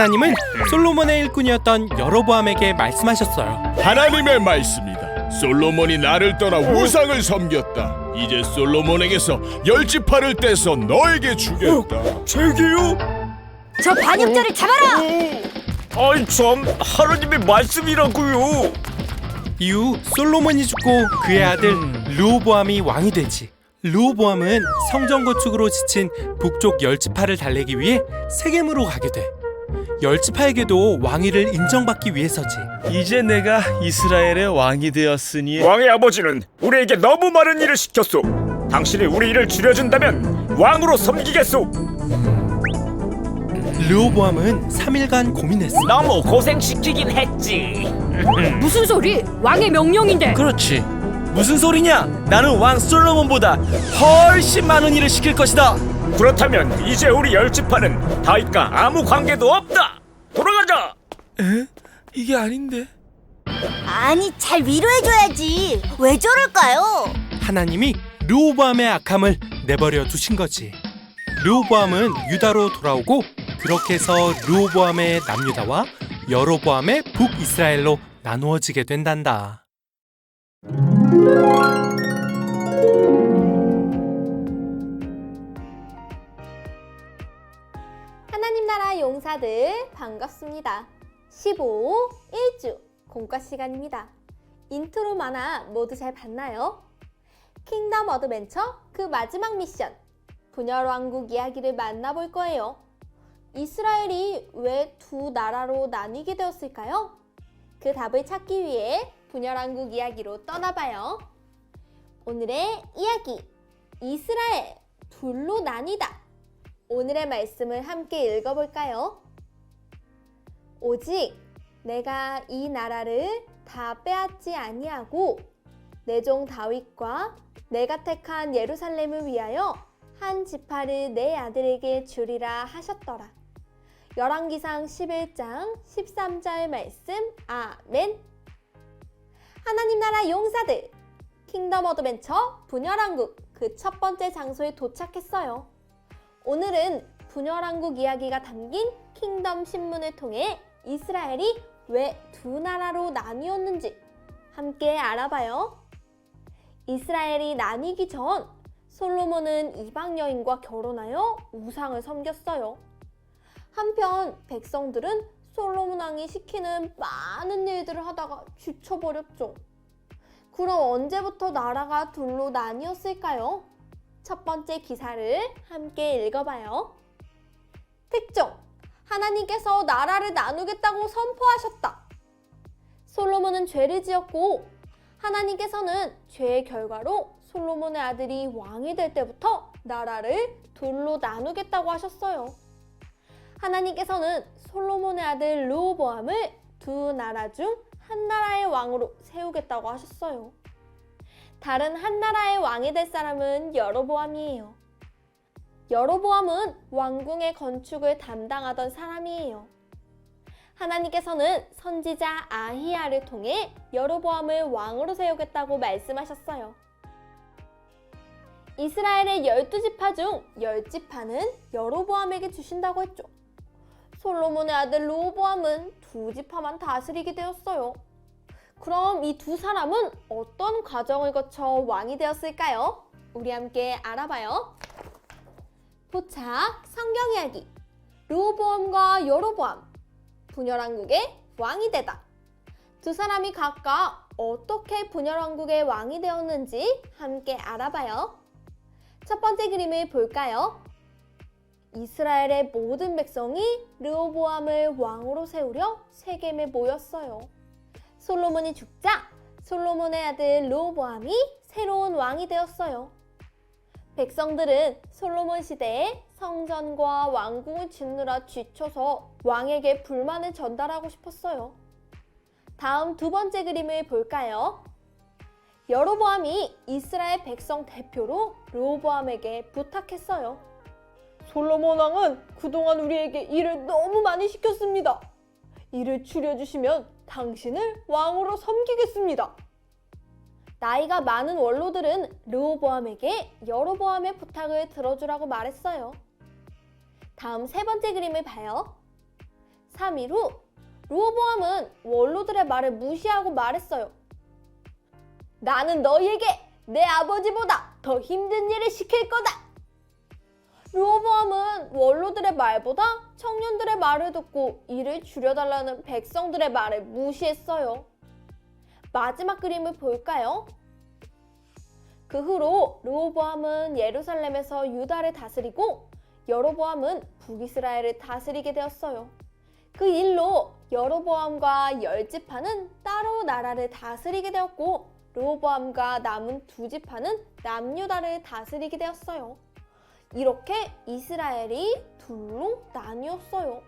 하나님은 솔로몬의 일꾼이었던 여로보암에게 말씀하셨어요. 하나님의 말씀이다. 솔로몬이 나를 떠나 우상을 섬겼다. 이제 솔로몬에게서 열 지파를 떼서 너에게 주겠다. 제게요? 저 반역자를 잡아라! 아이 참 하나님의 말씀이라고요. 이후 솔로몬이 죽고 그의 아들 르호보암이 왕이 되지. 르호보암은 성전 건축으로 지친 북쪽 열지파를 달래기 위해 세겜으로 가게 돼. 열지파에게도 왕위를 인정받기 위해서지. 이제 내가 이스라엘의 왕이 되었으니 왕의 아버지는 우리에게 너무 많은 일을 시켰소. 당신이 우리 일을 줄여준다면 왕으로 섬기겠소. 르호보암은 3일간 고민했어. 너무 고생시키긴 했지. 무슨 소리? 왕의 명령인데. 그렇지 무슨 소리냐 나는 왕 솔로몬보다 훨씬 많은 일을 시킬 것이다 그렇다면 이제 우리 열 지파는 다윗과 아무 관계도 없다. 돌아가자. 이게 아닌데 아니, 잘 위로해줘야지. 왜 저럴까요? 하나님이 르호보암의 악함을 내버려 두신 거지. 르호보암은 유다로 돌아오고 그렇게 해서 르호보암의 남유다와 여로보암의 북이스라엘로 나누어지게 된단다. 용사들 반갑습니다. 15, 1주 공과 시간입니다. 인트로 만화 모두 잘 봤나요? 킹덤 어드벤처 그 마지막 미션 분열 왕국 이야기를 만나볼 거예요. 이스라엘이 왜 두 나라로 나뉘게 되었을까요? 그 답을 찾기 위해 분열 왕국 이야기로 떠나봐요. 오늘의 이야기 이스라엘 둘로 나뉘다. 오늘의 말씀을 함께 읽어볼까요? 오직 내가 이 나라를 다 빼앗지 아니하고 내 종 다윗과 내가 택한 예루살렘을 위하여 한 지파를 내 아들에게 주리라 하셨더라. 열왕기상 11장 13절 말씀 아멘. 하나님 나라 용사들 킹덤 어드벤처 분열왕국 그 첫 번째 장소에 도착했어요. 오늘은 분열왕국 이야기가 담긴 킹덤 신문을 통해 이스라엘이 왜 두 나라로 나뉘었는지 함께 알아봐요. 이스라엘이 나뉘기 전 솔로몬은 이방 여인과 결혼하여 우상을 섬겼어요. 한편 백성들은 솔로몬 왕이 시키는 많은 일들을 하다가 지쳐버렸죠. 그럼 언제부터 나라가 둘로 나뉘었을까요? 첫 번째 기사를 함께 읽어봐요. 특종! 하나님께서 나라를 나누겠다고 선포하셨다. 솔로몬은 죄를 지었고 하나님께서는 죄의 결과로 솔로몬의 아들이 왕이 될 때부터 나라를 둘로 나누겠다고 하셨어요. 하나님께서는 솔로몬의 아들 르호보암을 두 나라 중 한 나라의 왕으로 세우겠다고 하셨어요. 다른 한 나라의 왕이 될 사람은 여로보암이에요. 여로보암은 왕궁의 건축을 담당하던 사람이에요. 하나님께서는 선지자 아히야를 통해 여로보암을 왕으로 세우겠다고 말씀하셨어요. 이스라엘의 열두 지파 중 열 지파는 여로보암에게 주신다고 했죠. 솔로몬의 아들 로보암은 두 지파만 다스리게 되었어요. 그럼 이 두 사람은 어떤 과정을 거쳐 왕이 되었을까요? 우리 함께 알아봐요. 포착 성경 이야기 르호보암과 여로보암 분열왕국의 왕이 되다. 두 사람이 각각 어떻게 분열왕국의 왕이 되었는지 함께 알아봐요. 첫 번째 그림을 볼까요? 이스라엘의 모든 백성이 르호보암을 왕으로 세우려 세겜에 모였어요. 솔로몬이 죽자 솔로몬의 아들 르호보암이 새로운 왕이 되었어요. 백성들은 솔로몬 시대에 성전과 왕궁을 짓느라 지쳐서 왕에게 불만을 전달하고 싶었어요. 다음 두 번째 그림을 볼까요? 여로보암이 이스라엘 백성 대표로 르호보암에게 부탁했어요. 솔로몬 왕은 그동안 우리에게 일을 너무 많이 시켰습니다. 일을 줄여주시면 당신을 왕으로 섬기겠습니다. 나이가 많은 원로들은 르호보암에게 여로보암의 부탁을 들어주라고 말했어요. 다음 세 번째 그림을 봐요. 3일 후 르호보암은 원로들의 말을 무시하고 말했어요. 나는 너희에게 내 아버지보다 더 힘든 일을 시킬 거다. 르호보암은 원로들의 말보다 청년들의 말을 듣고 일을 줄여달라는 백성들의 말을 무시했어요. 마지막 그림을 볼까요? 그 후로 르호보암은 예루살렘에서 유다를 다스리고 여로보암은 북이스라엘을 다스리게 되었어요. 그 일로 여로보암과 열 지파는 따로 나라를 다스리게 되었고 르호보암과 남은 두 지파는 남유다를 다스리게 되었어요. 이렇게 이스라엘이 둘로 나뉘었어요.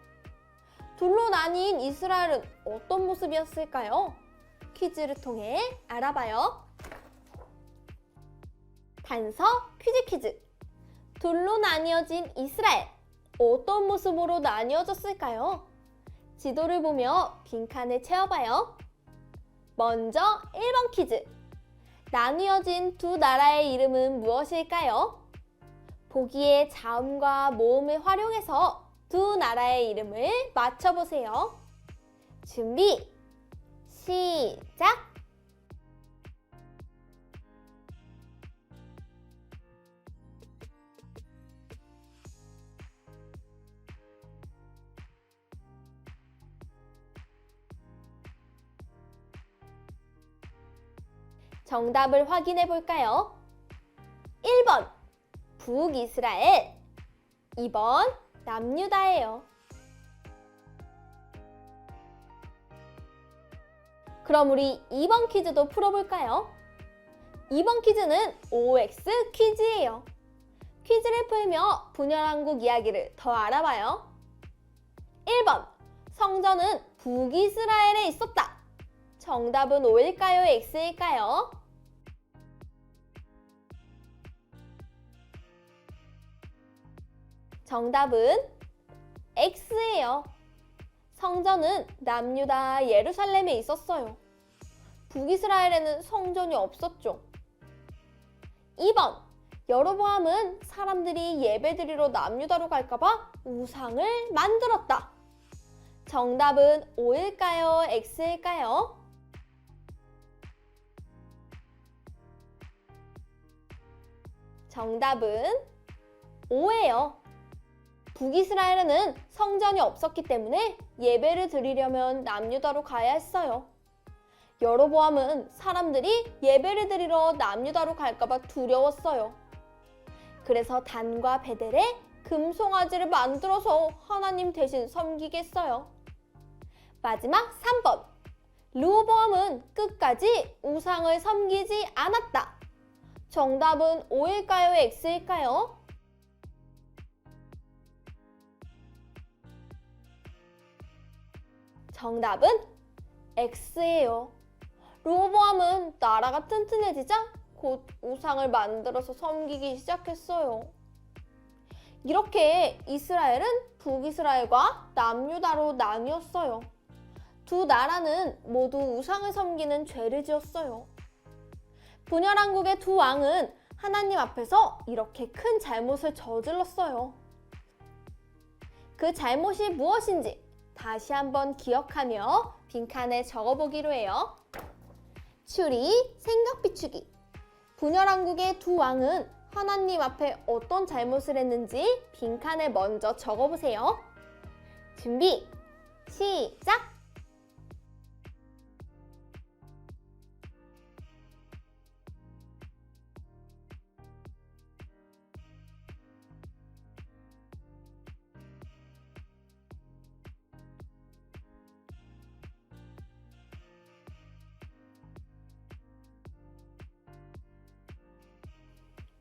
둘로 나뉜 이스라엘은 어떤 모습이었을까요? 퀴즈를 통해 알아봐요. 단서 퀴즈 퀴즈. 둘로 나뉘어진 이스라엘. 어떤 모습으로 나뉘어졌을까요? 지도를 보며 빈 칸을 채워봐요. 먼저 1번 퀴즈. 나뉘어진 두 나라의 이름은 무엇일까요? 보기의 자음과 모음을 활용해서 두 나라의 이름을 맞춰보세요. 준비, 시작! 정답을 확인해 볼까요? 1번 북이스라엘 2번 남유다예요. 그럼 우리 2번 퀴즈도 풀어볼까요? 2번 퀴즈는 OX 퀴즈예요. 퀴즈를 풀며 분열왕국 이야기를 더 알아봐요. 1번 성전은 북이스라엘에 있었다. 정답은 O일까요? X일까요? 정답은 X예요. 성전은 남유다 예루살렘에 있었어요. 북이스라엘에는 성전이 없었죠. 2번 여로보암은 사람들이 예배드리러 남유다로 갈까봐 우상을 만들었다. 정답은 O일까요? X일까요? 정답은 O예요. 북이스라엘에는 성전이 없었기 때문에 예배를 드리려면 남유다로 가야 했어요. 여로보암은 사람들이 예배를 드리러 남유다로 갈까봐 두려웠어요. 그래서 단과 베델에 금송아지를 만들어서 하나님 대신 섬기겠어요. 마지막 3번. 르호보암은 끝까지 우상을 섬기지 않았다. 정답은 O일까요? X일까요? 정답은 X예요. 르호보암은 나라가 튼튼해지자 곧 우상을 만들어서 섬기기 시작했어요. 이렇게 이스라엘은 북이스라엘과 남유다로 나뉘었어요. 두 나라는 모두 우상을 섬기는 죄를 지었어요. 분열왕국의 두 왕은 하나님 앞에서 이렇게 큰 잘못을 저질렀어요. 그 잘못이 무엇인지 다시 한번 기억하며 빈칸에 적어보기로 해요. 추리, 생각 비추기. 분열왕국의 두 왕은 하나님 앞에 어떤 잘못을 했는지 빈칸에 먼저 적어보세요. 준비, 시작!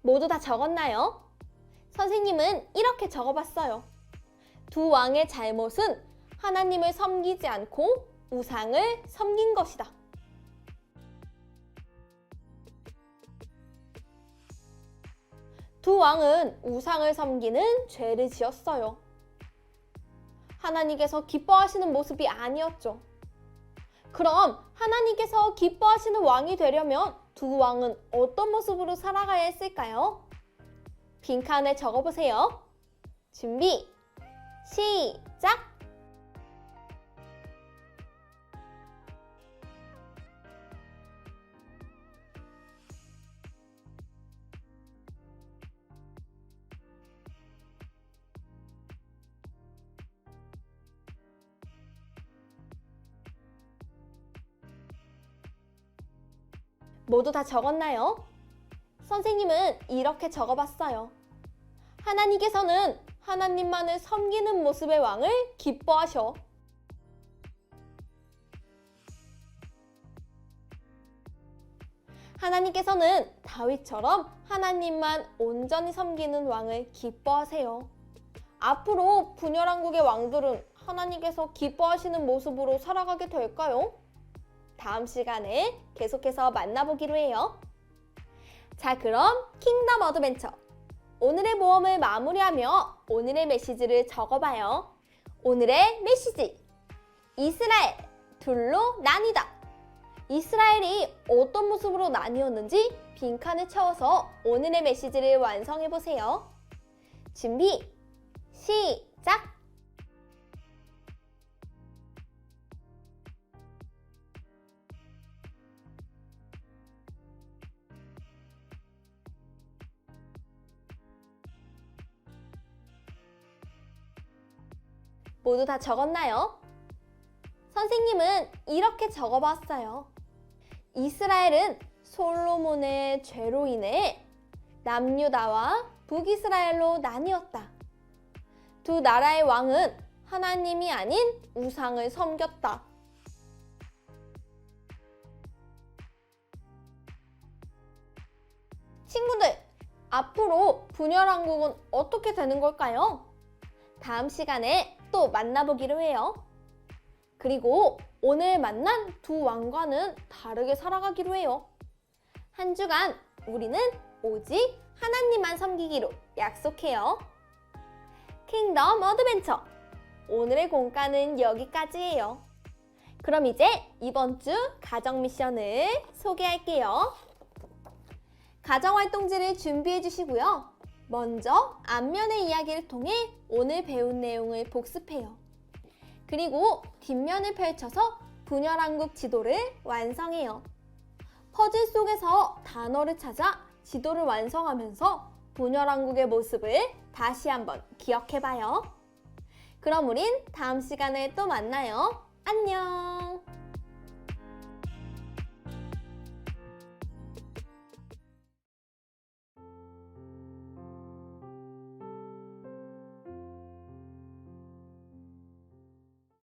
모두 다 적었나요? 선생님은 이렇게 적어봤어요. 두 왕의 잘못은 하나님을 섬기지 않고 우상을 섬긴 것이다. 두 왕은 우상을 섬기는 죄를 지었어요. 하나님께서 기뻐하시는 모습이 아니었죠. 그럼 하나님께서 기뻐하시는 왕이 되려면 두 왕은 어떤 모습으로 살아가야 했을까요? 빈칸에 적어보세요. 준비, 시작! 모두 다 적었나요? 선생님은 이렇게 적어봤어요. 하나님께서는 하나님만을 섬기는 모습의 왕을 기뻐하셔. 하나님께서는 다윗처럼 하나님만 온전히 섬기는 왕을 기뻐하세요. 앞으로 분열왕국의 왕들은 하나님께서 기뻐하시는 모습으로 살아가게 될까요? 다음 시간에 계속해서 만나보기로 해요. 자, 그럼 킹덤 어드벤처. 오늘의 모험을 마무리하며 오늘의 메시지를 적어봐요. 오늘의 메시지. 이스라엘 둘로 나뉘다. 이스라엘이 어떤 모습으로 나뉘었는지 빈칸을 채워서 오늘의 메시지를 완성해 보세요. 준비, 시작! 모두 다 적었나요? 선생님은 이렇게 적어봤어요. 이스라엘은 솔로몬의 죄로 인해 남유다와 북이스라엘로 나뉘었다. 두 나라의 왕은 하나님이 아닌 우상을 섬겼다. 친구들, 앞으로 분열왕국은 어떻게 되는 걸까요? 다음 시간에 또 만나보기로 해요. 그리고 오늘 만난 두 왕과는 다르게 살아가기로 해요. 한 주간 우리는 오직 하나님만 섬기기로 약속해요. 킹덤 어드벤처. 오늘의 공과는 여기까지예요. 그럼 이제 이번 주 가정 미션을 소개할게요. 가정 활동지를 준비해 주시고요. 먼저 앞면의 이야기를 통해 오늘 배운 내용을 복습해요. 그리고 뒷면을 펼쳐서 분열왕국 지도를 완성해요. 퍼즐 속에서 단어를 찾아 지도를 완성하면서 분열왕국의 모습을 다시 한번 기억해봐요. 그럼 우린 다음 시간에 또 만나요. 안녕!